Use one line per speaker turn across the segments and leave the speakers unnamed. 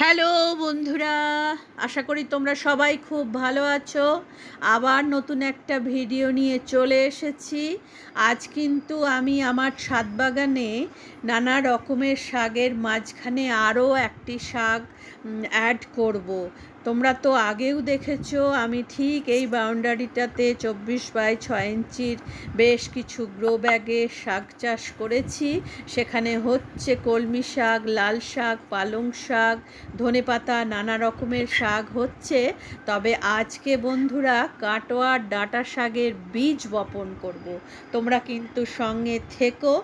Hello বন্ধুরা, আশা করি তোমরা সবাই খুব ভালো আছো আবার নতুন একটা ভিডিও নিয়ে চলে এসেছি আজ কিন্তু আমি আমার ছাদ বাগানে নানা রকমের শাকের মাঝখানে আরও একটি শাক অ্যাড করব। তোমরা তো আগেও দেখেছ, আমি ঠিক এই বাউন্ডারিটাতে চব্বিশ বাই ছয় ইঞ্চির বেশ কিছু গ্রো ব্যাগে শাক চাষ করেছি। সেখানে হচ্ছে কলমি শাক, লাল শাক, পালং শাক, ধনে পাতা, নানা রকমের শাক হচ্ছে। তবে আজকে বন্ধুরা কাটোয়ার ডাটা শাকের বীজ বপন করব। তোমরা কিন্তু সঙ্গে থেকো।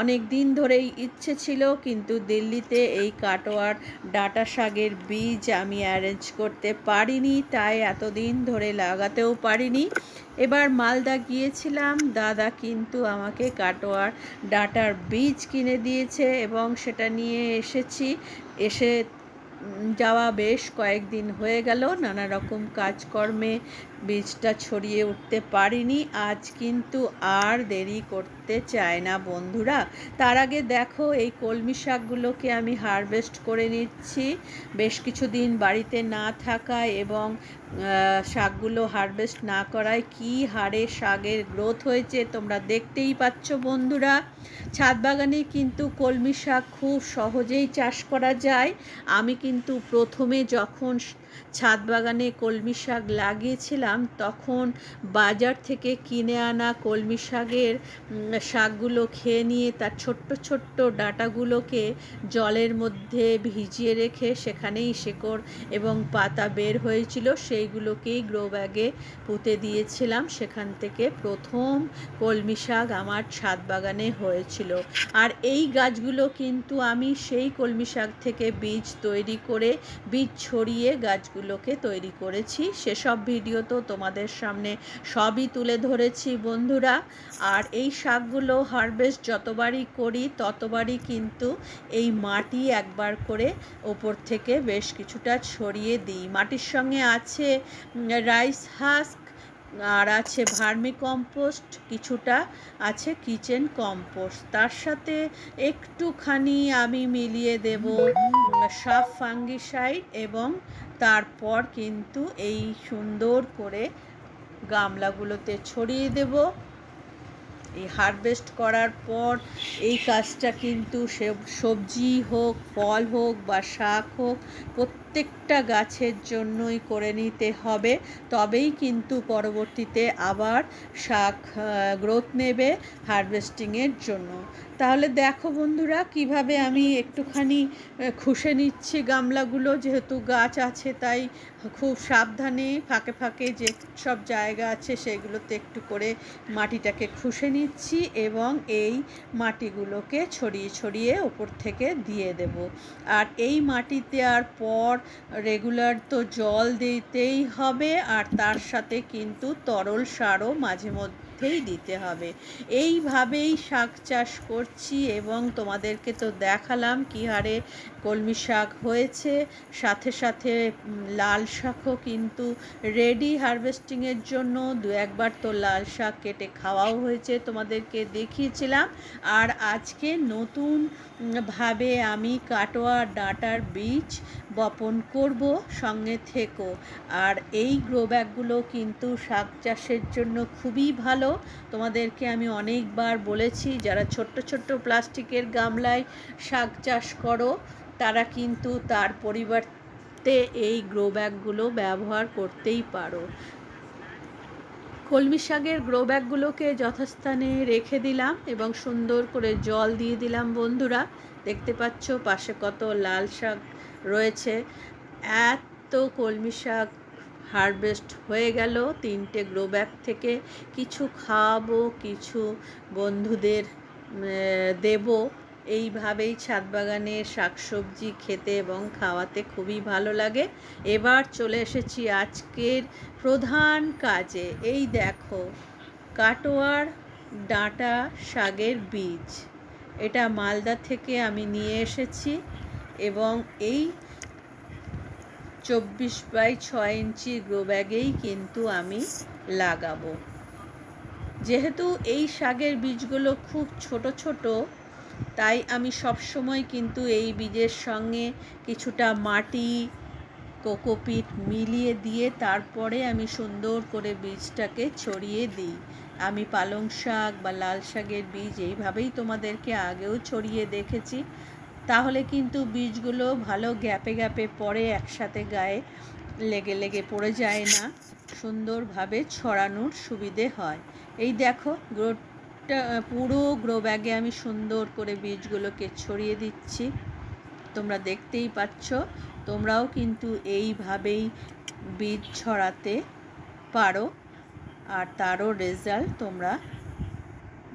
অনেক দিন ধরেই ইচ্ছে ছিল, কিন্তু দিল্লিতে এই কাটোয়ার ডাটা শাকের বীজ আমি অ্যারেঞ্জ করতে পারিনি, তাই এতদিন ধরে লাগাতেও পারিনি। এবার মালদা গিয়েছিলাম, দাদা কিন্তু আমাকে কাটোয়ার ডাটার বীজ কিনে দিয়েছে এবং সেটা নিয়ে এসেছি। এসে যাওয়া বেশ কয়েকদিন হয়ে গেল, নানা রকম কাজকর্মে বীজটা ছড়িয়ে উঠতে পারিনি। আজ কিন্তু আর দেরি করতে চায় না বন্ধুরা। তার আগে দেখো, এই কলমি শাকগুলোকে আমি হারভেস্ট করে নিচ্ছি। বেশ কিছুদিন বাড়িতে না থাকায় এবং শাকগুলো হারভেস্ট না করায় কি হারে শাকের গ্রোথ হয়েছে তোমরা দেখতেই পাচ্ছ বন্ধুরা। ছাদ বাগানে কিন্তু কলমি শাক খুব সহজেই চাষ করা যায়। আমি কিন্তু প্রথমে যখন ছাদ বাগানে কলমি শাক লাগিয়েছিলাম, তখন বাজার থেকে কিনে আনা কলমি শাকের শাকগুলো খেয়ে নিয়ে তার ছোট্ট ছোট্ট ডাটাগুলোকে জলের মধ্যে ভিজিয়ে রেখে সেখানেই শেকড় এবং পাতা বের হয়েছিল, সেইগুলোকেই গ্রো ব্যাগে পুঁতে দিয়েছিলাম। সেখান থেকে প্রথম কলমি শাক আমার ছাদ বাগানে হয়েছিল। আর এই গাছগুলো কিন্তু আমি সেই কলমি শাক থেকে বীজ তৈরি করে, বীজ ছড়িয়ে গাছগুলোকে তৈরি করেছি। সেসব ভিডিও তো তোমাদের সামনে সবই তুলে ধরেছি বন্ধুরা। আর এই শাকগুলো হারভেস্ট যতবারই করি, ততবারই কিন্তু এই মাটি একবার করে ওপর থেকে বেশ কিছুটা ছড়িয়ে দিই। মাটির সঙ্গে আছে রাইস হাস্ক আর আছে ভার্মি কম্পোস্ট কিছুটা আছে কিচেন কম্পোস্ট। তার সাথে একটুখানি আমি মিলিয়ে দেব সাফ ফাঙ্গিসাইড এবং তারপর কিন্তু এই সুন্দর করে গামলাগুলোতে ছড়িয়ে দেব। এই হারভেস্ট করার পর এই কাজটা কিন্তু সবজি হোক, ফল হোক বা শাক হোক প্রত্যেকটা গাছের জন্যই করে নিতে হবে। তবেই কিন্তু পরবর্তীতে আবার শাক গ্রোথ নেবে হারভেস্টিংয়ের জন্য। তাহলে দেখো বন্ধুরা, কীভাবে আমি একটুখানি খুশে নিচ্ছি গামলাগুলো। যেহেতু গাছ আছে, তাই খুব সাবধানে ফাঁকে ফাঁকে যে সব জায়গা আছে, সেগুলোতে একটু করে মাটিটাকে খুশে নিচ্ছি এবং এই মাটিগুলোকে ছড়িয়ে ছড়িয়ে ওপর থেকে দিয়ে দেব। আর এই মাটি দেওয়ার পর রেগুলার তো জল দিতেই হবে আর তার সাথে কিন্তু তরল সারও মাঝে মধ্যে মধ্যেই দিতে হবে। এইভাবেই শাক চাষ করছি এবং তোমাদেরকে তো দেখালাম কী হারে কলমি শাক হয়েছে। সাথে সাথে লাল শাকও কিন্তু রেডি হারভেস্টিংয়ের জন্য। দু একবার তো লাল শাক কেটে খাওয়াও হয়েছে তোমাদেরকে দেখিয়েছিলাম। আর আজকে নতুন ভাবে আমি কাটোয়া ডাটার বীজ বপন করব সঙ্গে থেকো। আর এই গ্রো ব্যাগগুলো কিন্তু শাক চাষের জন্য খুবই ভালো তোমাদেরকে আমি অনেকবার বলেছি, যারা ছোট্ট ছোট্ট প্লাস্টিকের গামলায় শাক চাষ করো, তারা কিন্তু তার পরিবর্তে এই গ্রো ব্যাগগুলো ব্যবহার করতেই পারো। কলমি শাকের গ্রো ব্যাগগুলোকে যথাস্থানে রেখে দিলাম এবং সুন্দর করে জল দিয়ে দিলাম বন্ধুরা। দেখতে পাচ্ছ পাশে কত লাল শাক রয়েছে। এত কলমি শাক হারভেস্ট হয়ে গেল তিনটে গ্রো ব্যাগ থেকে। কিছু খাওয়াবো, কিছু বন্ধুদের দেব। এইভাবেই ছাদ বাগানের শাকসবজি খেতে এবং খাওয়াতে খুবই ভালো লাগে। এবার চলে এসেছি আজকের প্রধান কাজে। এই দেখো, কাটোয়ার ডাঁটা শাকের বীজ। এটা মালদা থেকে আমি নিয়ে এসেছি এবং এই চব্বিশ বাই ছয় ইঞ্চি গ্রো ব্যাগেই কিন্তু আমি লাগাবো। যেহেতু এই শাকের বীজগুলো খুব ছোট ছোট, তাই আমি সব সময় কিন্তু এই বীজের সঙ্গে কিছুটা মাটি, কোকোপিট মিলিয়ে দিয়ে তারপরে আমি সুন্দর করে বীজটাকে ছড়িয়ে দিই। আমি পালং শাক বা লাল শাকের বীজ এইভাবেই তোমাদেরকে আগেও ছড়িয়ে দেখেছি। তাহলে কিন্তু বীজগুলো ভালো গ্যাপে গ্যাপে পড়ে একসাথে গায়ে লেগে লেগে পড়ে যায় না। সুন্দরভাবে ছড়ানোর সুবিধে হয়। এই দেখো গ্রোটা পুরো গ্রো ব্যাগে আমি সুন্দর করে বীজগুলোকে ছড়িয়ে দিচ্ছি। তোমরা দেখতেই পাচ্ছ, তোমরাও কিন্তু এইভাবেই বীজ ছড়াতে পারো। আর তারও রেজাল্ট তোমরা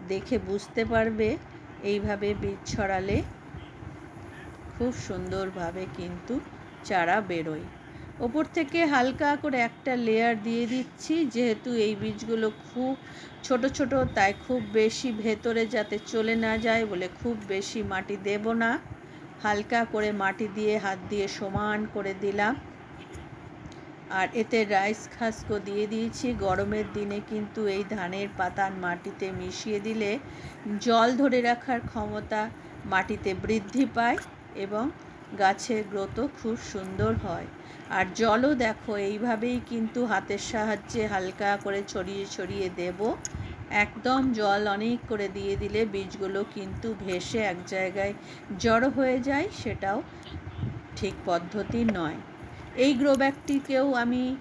দেখে বুঝতে পারবে, এইভাবে বীজ ছড়ালে খুব সুন্দরভাবে কিন্তু চারা বেরোয়। ওপর থেকে হালকা করে একটা লেয়ার দিয়ে দিচ্ছি, যেহেতু এই বীজগুলো খুব ছোট ছোট, তাই খুব বেশি ভেতরে যাতে চলে না যায় বলে খুব বেশি মাটি দেব না। হালকা করে মাটি দিয়ে হাত দিয়ে সমান করে দিলাম। আর এতে রাইস খাসকো দিয়ে দিয়েছি। গরমের দিনে কিন্তু এই ধানের পাতার মাটিতে মিশিয়ে দিলে জল ধরে রাখার ক্ষমতা মাটিতে বৃদ্ধি পায়। এবং গাছের গ্রোথও খুব সুন্দর হয়। আর জলও দেখো, এইভাবেই কিন্তু হাতের সাহায্যে হালকা করে ছড়িয়ে ছড়িয়ে দেব। একদম জল অনেক করে দিয়ে দিলে বীজগুলো কিন্তু ভেসে এক জায়গায় জড়ো হয়ে যায়, সেটাও ঠিক পদ্ধতি নয়। এই গ্রো ব্যাগটিকেও আমি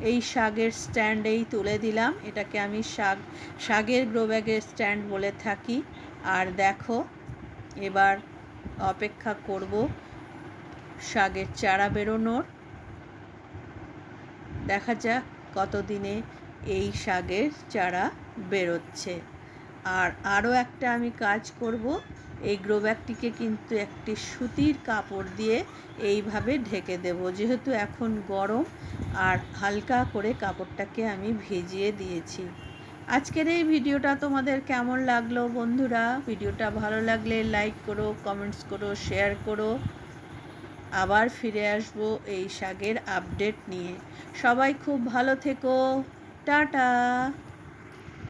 এই শাগের স্ট্যান্ডেই তুলে দিলাম। এটাকে আমি শাক শাগের গ্রো ব্যাগের স্ট্যান্ড বলে থাকি। আর দেখো, এবার অপেক্ষা করব শাগের চারা বেরোনোর। দেখা যাক কতদিনে এই শাগের চারা বেরোচ্ছে। আর আরও একটা আমি কাজ করব, এই গ্রো ব্যাগটিকে কিন্তু একটি সুতির কাপড় দিয়ে এইভাবে ঢেকে দেব। যেহেতু এখন গরম, আর হালকা করে কাপড়টাকে আমি ভিজিয়ে দিয়েছি। আজকের এই ভিডিওটা তোমাদের কেমন লাগল বন্ধুরা? ভিডিওটা ভালো লাগলে লাইক করো কমেন্টস করো শেয়ার করো। আবার ফিরে আসব এই শাগের আপডেট নিয়ে। সবাই খুব ভালো থেকো। টাটা!